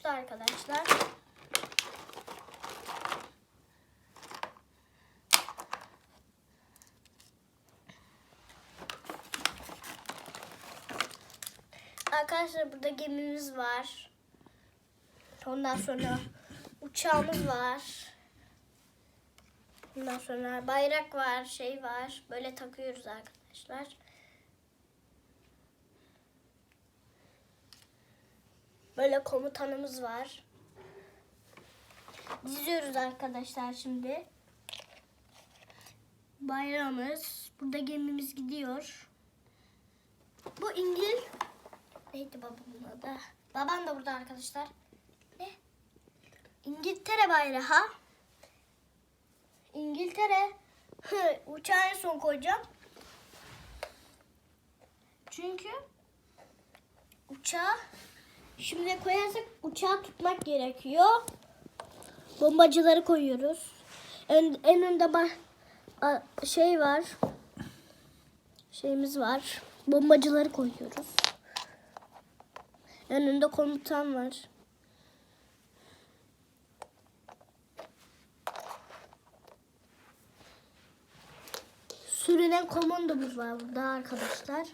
uçtu arkadaşlar. Arkadaşlar burada gemimiz var. Ondan sonra uçağımız var. Ondan sonra bayrak var, şey var. Böyle takıyoruz arkadaşlar. Böyle komutanımız var. Diziyoruz arkadaşlar şimdi. Bayrağımız. Burada gemimiz gidiyor. Bu İngil... Neydi babamın adı? Babam da burada arkadaşlar. Ne? İngiltere bayrağı. İngiltere. Hı, uçağı en son koyacağım. Çünkü uçağı şimdi koyarsak uçağı tutmak gerekiyor. Bombacıları koyuyoruz. En, en önde ba- a- şey var. Şeyimiz var. Bombacıları koyuyoruz. En önde komutan var. Sürünen komandomuz var burada arkadaşlar.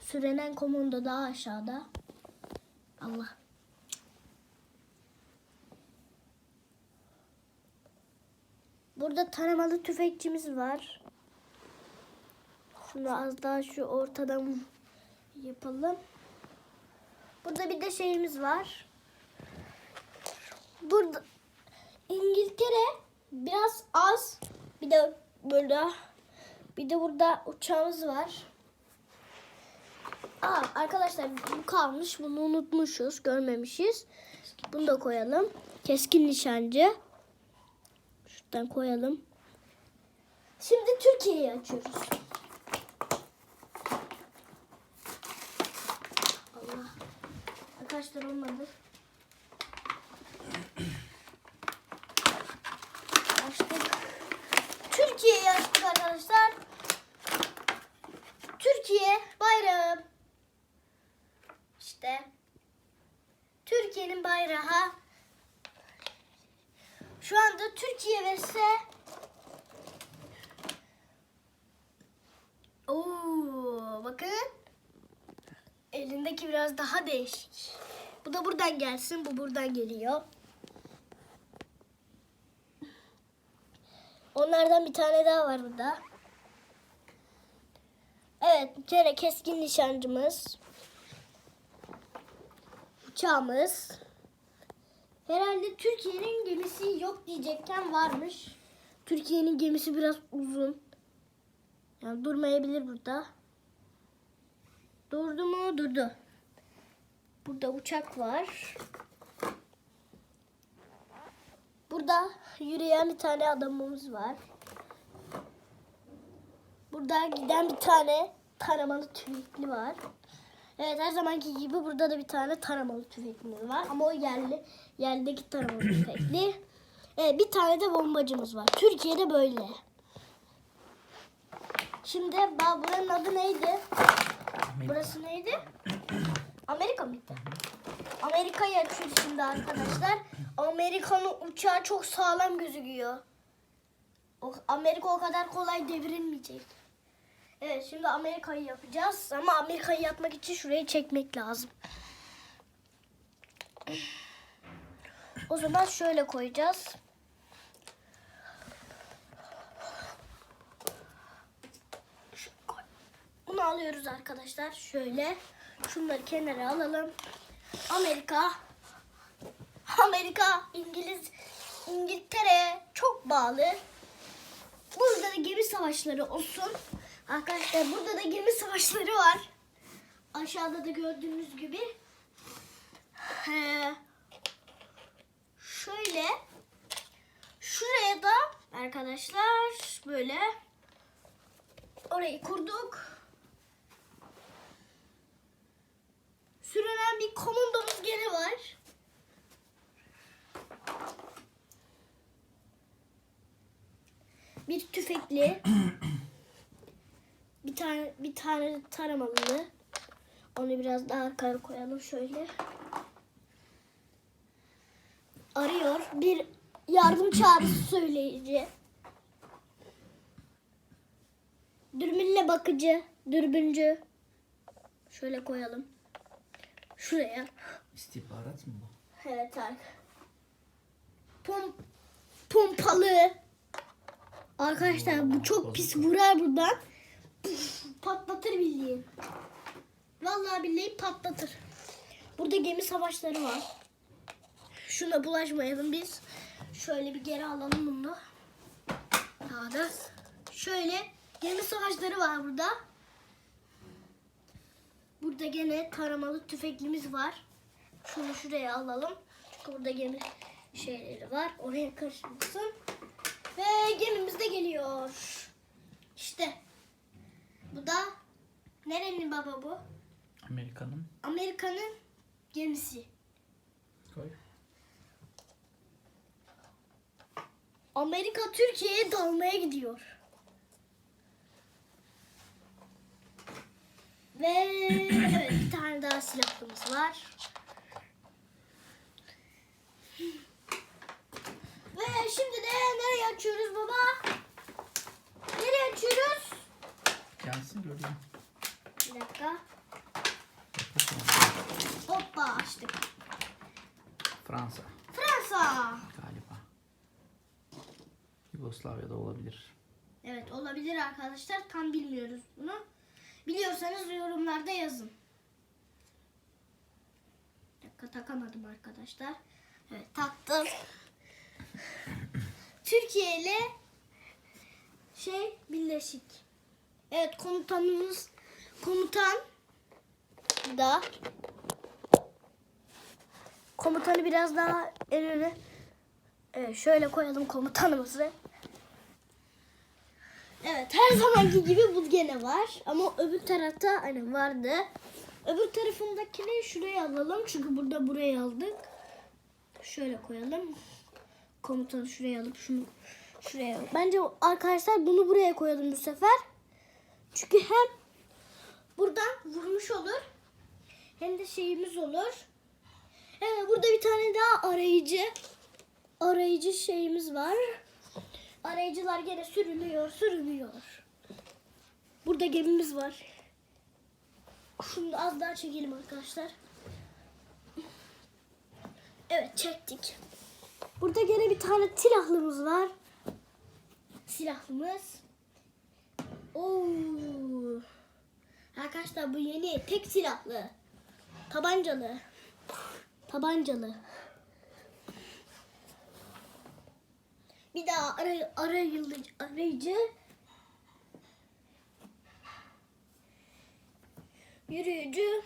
Sürünen komando daha aşağıda. Allah. Burada taramalı tüfekçimiz var. Şunu az daha şu ortadan yapalım. Burada bir de şeyimiz var. Burada İngiltere biraz az. Bir de burada bir de burada uçağımız var. Aa, arkadaşlar bu kalmış. Bunu unutmuşuz. Görmemişiz. Bunu da koyalım. Keskin nişancı. Şuradan koyalım. Şimdi Türkiye'yi açıyoruz. Allah. Arkadaşlar olmadı. Açtık. Türkiye'yi açtık arkadaşlar. Türkiye bayrağı. İşte Türkiye'nin bayrağı. Şu anda Türkiye vs Oo, bakın. Elindeki biraz daha değişik. Bu da buradan gelsin, bu buradan geliyor. Onlardan bir tane daha var burada. Evet, bir kere keskin nişancımız. Uçağımız. Herhalde Türkiye'nin gemisi yok diyecekken varmış. Türkiye'nin gemisi biraz uzun. Yani durmayabilir burada. Durdu mu? Durdu. Burada uçak var. Burada yürüyen bir tane adamımız var. Burada giden bir tane taramalı tüfekli var. Evet her zamanki gibi burada da bir tane taramalı tüfeklimiz var. Ama o yerli, yerdeki taramalı tüfekli. Evet bir tane de bombacımız var. Türkiye'de böyle. Şimdi ba- buranın adı neydi? Burası neydi? Amerika mıydı? Amerika'yı açıyoruz şimdi arkadaşlar. Amerika'nın uçağı çok sağlam gözüküyor. Amerika o kadar kolay devrilmeyecek. Evet şimdi Amerika'yı yapacağız. Ama Amerika'yı yapmak için şurayı çekmek lazım. O zaman şöyle koyacağız. Bunu alıyoruz arkadaşlar. Şöyle. Şunları kenara alalım. Amerika. Amerika, İngiliz, İngiltere çok bağlı. Burada da gemi savaşları olsun. Arkadaşlar burada da gemi savaşları var. Aşağıda da gördüğünüz gibi. Şöyle. Şuraya da arkadaşlar böyle orayı kurduk. Sürünen bir komandomuz gene var. Bir tüfekli. bir tane bir tane taramalı. Onu biraz daha arkaya koyalım şöyle. arıyor. Bir yardım çağrısı söyleyici. Dürbünle bakıcı, dürbüncü. Şöyle koyalım. Şuraya. İstihbarat mı bu? Evet abi. Pom pompalı. Arkadaşlar bu çok pis vurar buradan. Patlatır bildiğin. Vallahi billahi patlatır. Burada gemi savaşları var. Şuna bulaşmayalım biz. Şöyle bir geri alalım bunu. Daha da şöyle gemi savaşları var burada. Burada gene taramalı tüfeklimiz var. Şunu şuraya alalım. Çünkü burada gemi şeyleri var. Oraya karışmasın. Ve gemimiz de geliyor. İşte. Bu da nerenin baba bu? Amerika'nın. Amerika'nın gemisi. Koy. Amerika Türkiye'ye dalmaya gidiyor. Ve bir tane daha silahımız var. Ve şimdi de nereye açıyoruz baba? Nereye açıyoruz? Gelsin göreyim. Bir dakika. Hoppa açtık. Fransa Fransa. galiba. Yugoslavya'da olabilir. Evet olabilir arkadaşlar. Tam bilmiyoruz bunu. Biliyorsanız yorumlarda yazın. Bir dakika takamadım arkadaşlar. Evet taktım. Türkiye ile şey birleşik. Evet komutanımız komutan da komutanı biraz daha en öne evet, şöyle koyalım komutanımızı. Evet her zamanki gibi bu gene var ama öbür tarafta hani vardı. Öbür tarafındakini şuraya alalım çünkü burada buraya aldık. Şöyle koyalım. Komutanı şuraya alıp şunu şuraya. Bence arkadaşlar bunu buraya koyalım bu sefer. Çünkü hem buradan vurmuş olur hem de şeyimiz olur. Evet burada bir tane daha arayıcı arayıcı şeyimiz var. Arayıcılar gene sürülüyor, sürülüyor. Burada gemimiz var. Şunu az daha çekelim arkadaşlar. Evet çektik. Burada gene bir tane silahlımız var. Silahlımız. Oo. Arkadaşlar bu yeni tek silahlı. Tabancalı. Tabancalı. Bir daha aray arayıcı, arayıcı. Yürüyücü.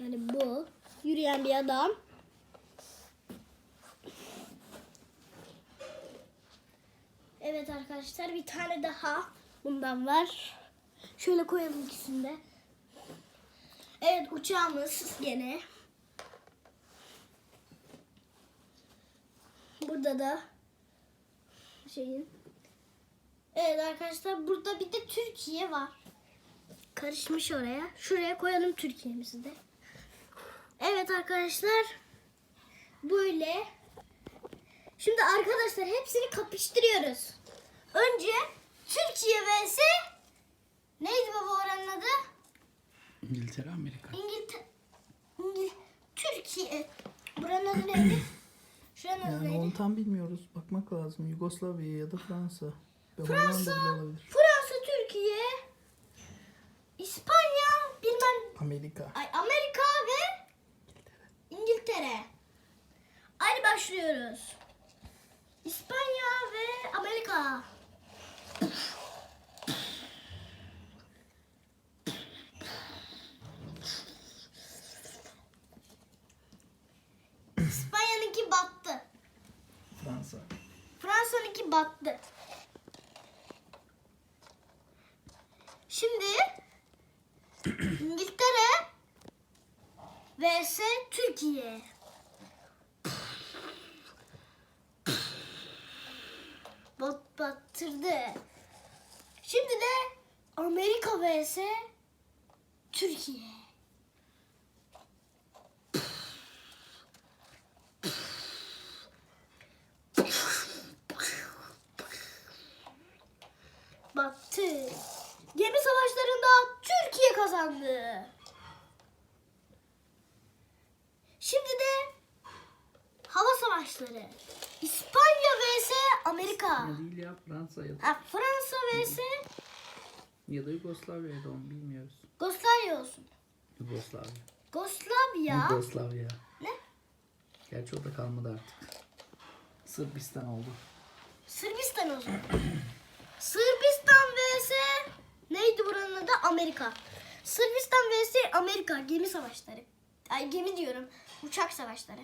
Yani bu. Yürüyen bir adam. Evet arkadaşlar bir tane daha bundan var. Şöyle koyalım ikisini de. Evet uçağımız gene. Burada da şeyin. Evet arkadaşlar burada bir de Türkiye var. Karışmış oraya. Şuraya koyalım Türkiye'mizi de. Evet arkadaşlar. Böyle. Şimdi arkadaşlar hepsini kapıştırıyoruz. Önce Türkiye vs neydi baba oranın adı? İngiltere, Amerika. İngiltere. İngil Türkiye. Buranın adı neydi? Şuranın adı Yani neydi? onu tam bilmiyoruz. Bakmak lazım. Yugoslavya ya da Fransa. Ve Fransa, Hollanda bile olabilir. Fransa, Türkiye, İspanya, bilmem Amerika. ay Amerika ve İngiltere. Hadi başlıyoruz. İspanya ve Amerika. İspanya'nınki battı. Fransa. Fransa'nınki battı. Şimdi İngiltere vs Türkiye. Bat battırdı. Şimdi de Amerika vs Türkiye. Baktı. Gemi savaşlarında Türkiye kazandı. Şimdi de hava savaşları. İsm Amerika. Ne değil ya Fransa ya da, Ha, Fransa vs ya da Yugoslavya'ydı onu bilmiyoruz. Yugoslavya olsun. Yugoslavya. Yugoslavya. Yugoslavya. Ne? Gerçi o da kalmadı artık. Sırbistan oldu. Sırbistan o zaman. Sırbistan vs neydi buranın adı? Amerika. Sırbistan vs Amerika gemi savaşları. Ay gemi diyorum. Uçak savaşları.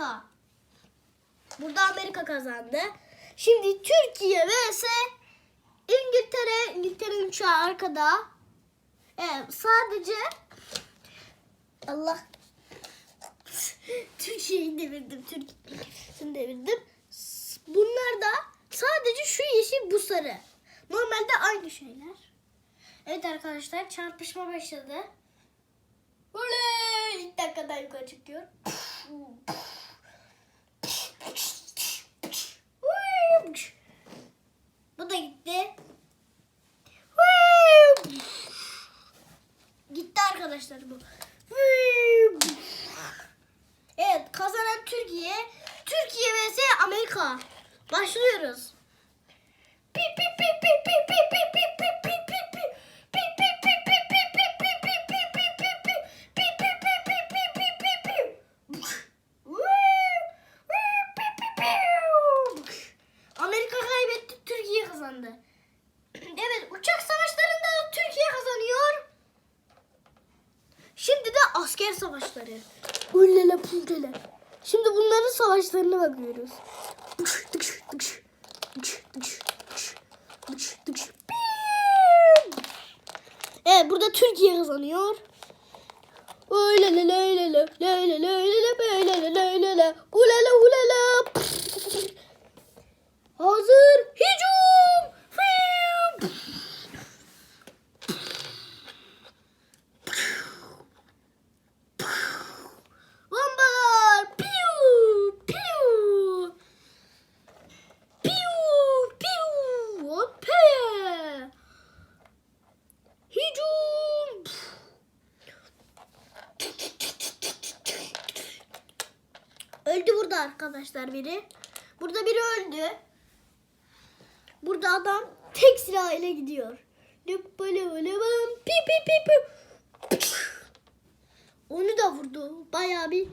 Amerika. Burada Amerika kazandı. Şimdi Türkiye vs İngiltere. İngiltere'nin uçağı arkada. Evet, sadece Allah Türkiye'yi devirdim. Türkiye'yi devirdim. Bunlar da sadece şu yeşil bu sarı. Normalde aynı şeyler. Evet arkadaşlar çarpışma başladı. Oley! İlk dakikadan yukarı çıkıyor. Bu da gitti. Gitti arkadaşlar bu. Evet kazanan Türkiye. Türkiye vs Amerika. Başlıyoruz. Pi pi pi pi pi pi arkadaşlar biri. Burada biri öldü. Burada adam tek silah ile gidiyor. Pi pi pi pi. Onu da vurdu. Bayağı bir.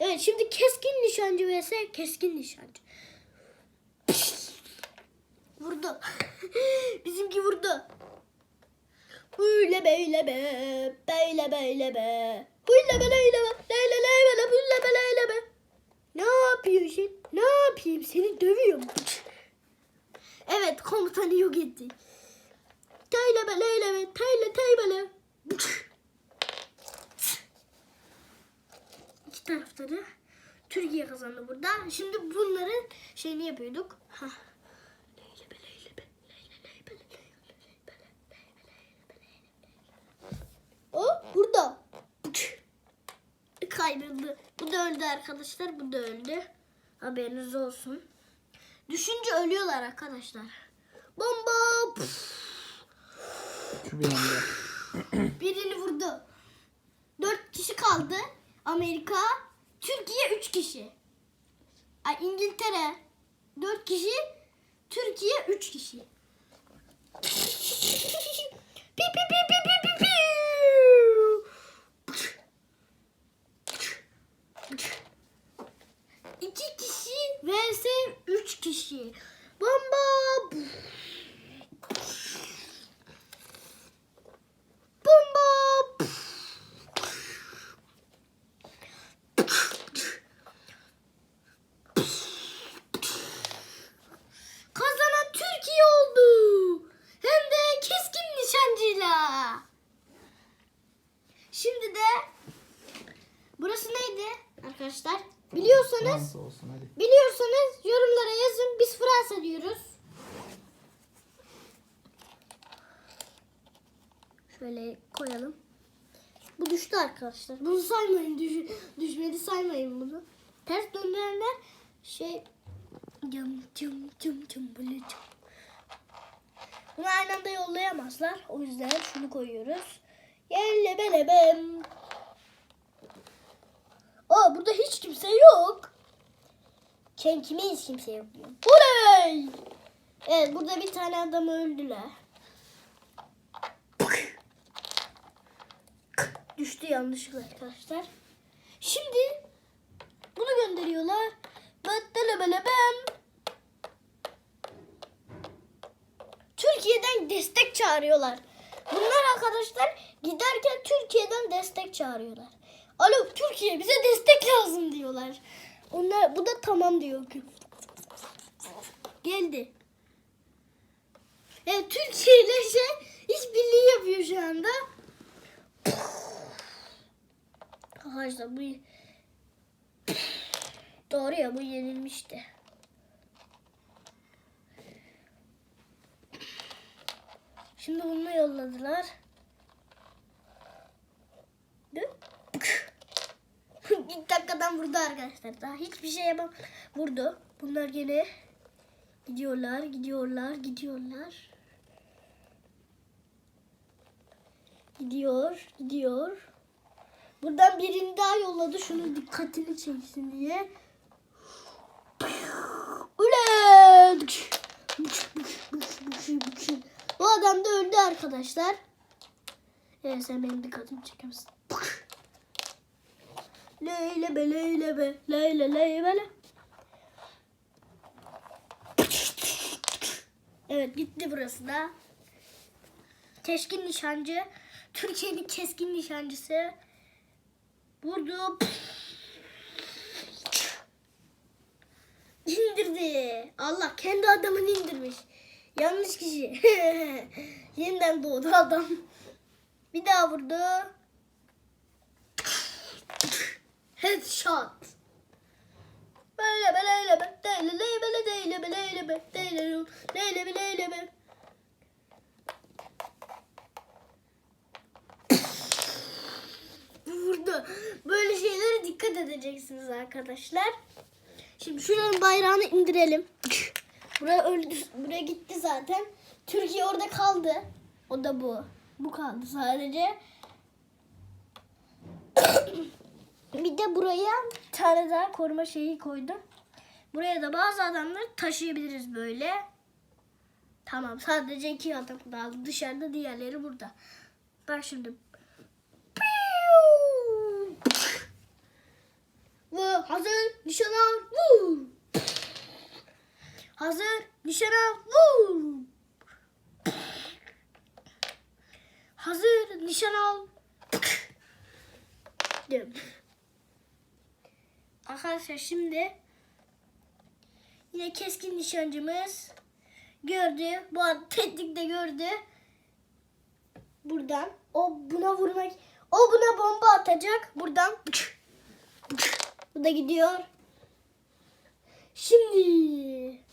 Evet şimdi keskin nişancı vs keskin nişancı. Vurdu. Bizimki vurdu. Böyle böyle be. Böyle böyle be. Böyle böyle be. Böyle böyle böyle be. Ne yapıyorsun? Ne yapayım? Seni dövüyorum. Evet komutanı yok etti. Teyle be leyle be. Teyle. İki tarafta da Türkiye kazandı burada. Şimdi bunların şeyini yapıyorduk. Ha. Leyle be leyle be. Leyle leyle be. Leyle leyle be. Leyle leyle be. Leyle leyle be. O burada. Kayboldu. Bu da öldü arkadaşlar. Bu da öldü. Haberiniz olsun. Düşünce ölüyorlar arkadaşlar. Bomba. Puf. Şu bir anda. Birini vurdu. Dört kişi kaldı. Amerika, Türkiye üç kişi. Ay İngiltere dört kişi, Türkiye üç kişi. pi pi pi pi pi pi pi. İki kişi vs üç kişi. Bomba. Bomba. Kazanan Türkiye oldu. Hem de keskin nişancıyla. Şimdi de burası neydi arkadaşlar? Biliyorsanız Fransa olsun hadi. biliyorsanız yorumlara yazın. Biz Fransa diyoruz. Şöyle koyalım. Bu düştü arkadaşlar. Bunu saymayın. Düş, düşmedi saymayın bunu. Ters döndürenler şey cım cım cım cım böyle cım. Bunu aynı anda yollayamazlar. O yüzden şunu koyuyoruz. Yelle bele bem. Aa burada hiç kimse yok. Ken kime hiç kimse yok diyor. Evet burada bir tane adam öldüler. Düştü yanlışlıkla arkadaşlar. Şimdi bunu gönderiyorlar. Battele bele bem. Türkiye'den destek çağırıyorlar. Arkadaşlar giderken Türkiye'den destek çağırıyorlar. Alo Türkiye bize destek lazım diyorlar. Onlar bu da tamam diyor. Geldi. Evet Türkiye ile şey işbirliği yapıyor şu anda. Arkadaşlar bu doğru ya bu yenilmişti. Şimdi bunu yolladılar. İlk dakikadan vurdu arkadaşlar. Daha hiçbir şey yapam. Vurdu. Bunlar gene gidiyorlar, gidiyorlar, gidiyorlar. Gidiyor, gidiyor. Buradan birini daha yolladı. Şunun dikkatini çeksin diye. Ulan! Bu adam da öldü arkadaşlar. Evet sen benim dikkatimi çekemezsin. Leyle be leyle be leyle leyle be. Evet gitti burası da. Keskin nişancı. Türkiye'nin keskin nişancısı. Vurdu. İndirdi. Allah kendi adamını indirmiş. Yanlış kişi. Yeniden doğdu adam. Bir daha vurdu. Headshot. Böyle böyle böyle böyle böyle böyle böyle böyle böyle böyle böyle Vurdu. Böyle şeylere dikkat edeceksiniz arkadaşlar. Şimdi şuranın bayrağını indirelim. Buraya öldü, buraya gitti zaten. Türkiye orada kaldı. O da bu. Bu kaldı sadece. Bir de buraya bir tane daha koruma şeyi koydum. Buraya da bazı adamları taşıyabiliriz böyle. Tamam sadece iki adam kaldı. Dışarıda diğerleri burada. Bak şimdi. Ve hazır nişan al. Hazır nişan al. Vur. Hazır nişan al. Arkadaşlar şimdi yine keskin nişancımız gördü. Bu arada tetikte gördü. Buradan o buna vurmak o buna bomba atacak. Buradan bu da gidiyor. Şimdi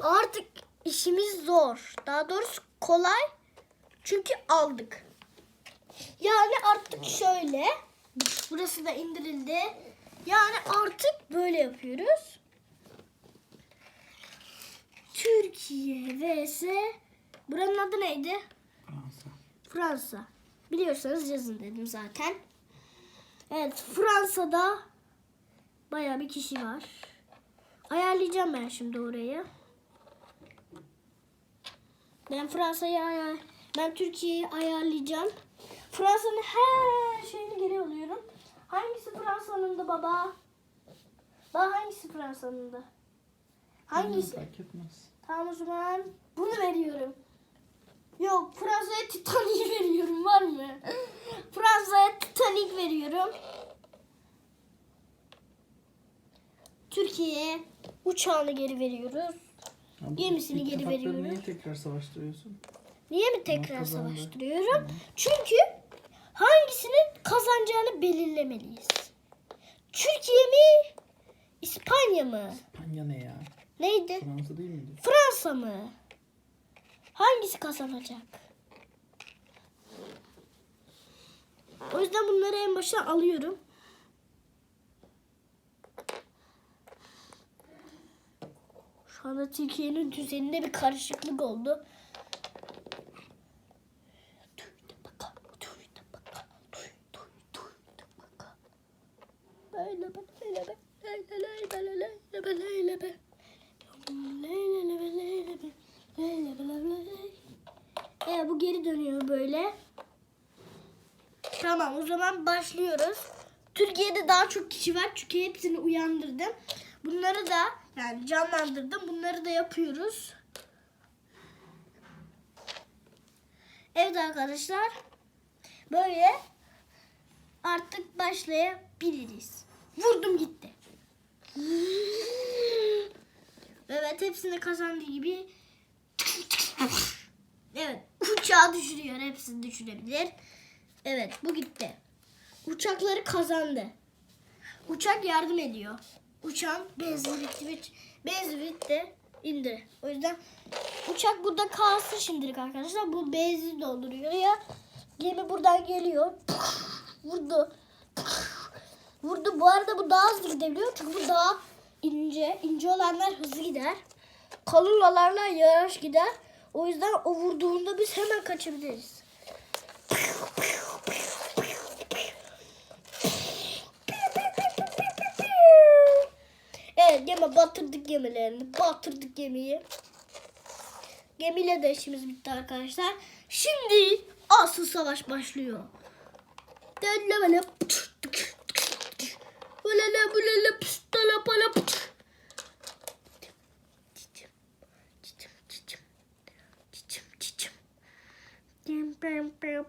artık işimiz zor. Daha doğrusu kolay. Çünkü aldık. Yani artık şöyle. Burası da indirildi. Yani artık böyle yapıyoruz. Türkiye vs buranın adı neydi? Fransa. Fransa. Biliyorsanız yazın dedim zaten. Evet Fransa'da baya bir kişi var. Ayarlayacağım ben şimdi orayı. Ben Fransa'yı ayar ben Türkiye'yi ayarlayacağım. Fransa'nın her şeyini geri alıyorum. Hangisi Fransa'nın da baba? Baba hangisi Fransa'nın da? Hangisi? Fark etmez. Tamam o zaman bunu veriyorum. Yok Fransa'ya Titanic veriyorum var mı? Fransa'ya Titanic veriyorum. Türkiye'ye uçağını geri veriyoruz. Gemisini ilk geri veriyorum. Niye tekrar savaştırıyorsun? Niye mi tekrar kazandı. savaştırıyorum? Çünkü hangisinin kazanacağını belirlemeliyiz. Türkiye mi İspanya mı? İspanya ne ya? Neydi? Fransa değil miydi? Fransa mı? Hangisi kazanacak? O yüzden bunları en başa alıyorum. Şu Türkiye'nin düzeninde bir karışıklık oldu. Evet bu geri dönüyor böyle. Tamam o zaman başlıyoruz. Türkiye'de daha çok kişi var çünkü hepsini uyandırdım. Bunları da yani canlandırdım. Bunları da yapıyoruz. Evet arkadaşlar. Böyle artık başlayabiliriz. Vurdum gitti. Evet hepsini kazandığı gibi Evet uçağı düşürüyor. Hepsini düşürebilir. Evet bu gitti. Uçakları kazandı. Uçak yardım ediyor. Uçağın benzin bitti. ve- Benzin bitti. O yüzden uçak burada kalsın şimdilik arkadaşlar. Bu benzin dolduruyor ya. Gemi buradan geliyor. Vurdu. Vurdu. Bu arada bu daha hızlı gidebiliyor. Çünkü bu daha ince. İnce olanlar hızlı gider. Kalın olanlar yavaş gider. O yüzden o vurduğunda biz hemen kaçabiliriz. Evet gemi batırdık gemilerini. Batırdık gemiyi. Gemiyle de işimiz bitti arkadaşlar. Şimdi asıl savaş başlıyor. Delle böyle Bulala bulala pistala pala. Cicim, cicim, cicim. Cicim, cicim. Dim, pim, pim,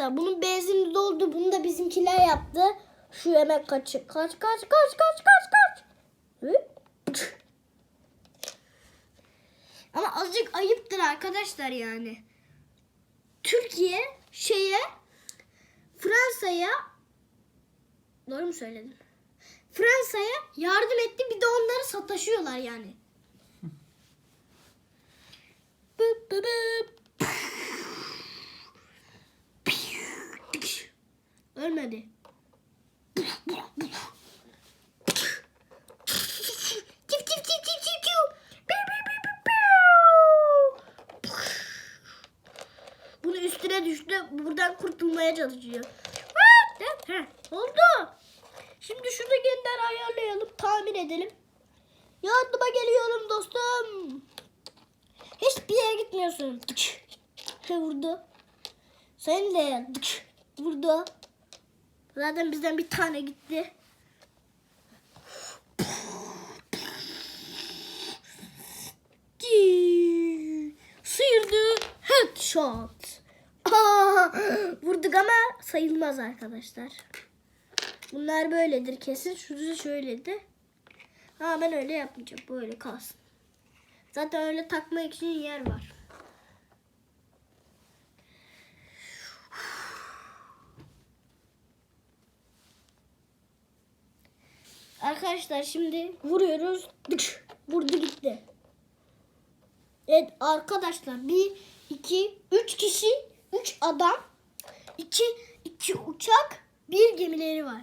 Arkadaşlar bunun benzini doldu. Bunu da bizimkiler yaptı. Şu yemek kaçı. Kaç kaç kaç kaç kaç kaç. Hı? Ama azıcık ayıptır arkadaşlar yani. Türkiye şeye Fransa'ya doğru mu söyledim? Fransa'ya yardım etti bir de onları sataşıyorlar yani. Bıp bıp bıp. Piu. Bunu üstüne düştü. Buradan kurtulmaya çalışıyor. Heh, oldu. Şimdi şurada genler ayarlayalım. Tamir edelim. Yardıma geliyorum dostum. Hiçbir yere gitmiyorsun. Vurdu. Sen de. Zaten bizden bir tane gitti. Sıyırdı. Headshot. Aa, vurduk ama sayılmaz arkadaşlar. Bunlar böyledir kesin. Şurası şöyledi. Ha ben öyle yapmayacağım. Böyle kalsın. Zaten öyle takmak için yer var. Arkadaşlar şimdi vuruyoruz. Dık, Vurdu gitti. Evet arkadaşlar bir, iki, üç kişi, üç adam, iki, iki uçak, bir gemileri var.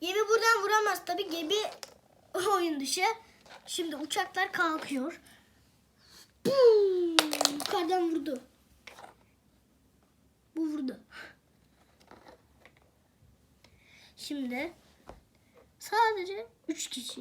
Gemi buradan vuramaz tabi gemi oyun dışı. Şimdi uçaklar kalkıyor. Bum! Yukarıdan vurdu. Bu vurdu. Şimdi sadece üç kişi.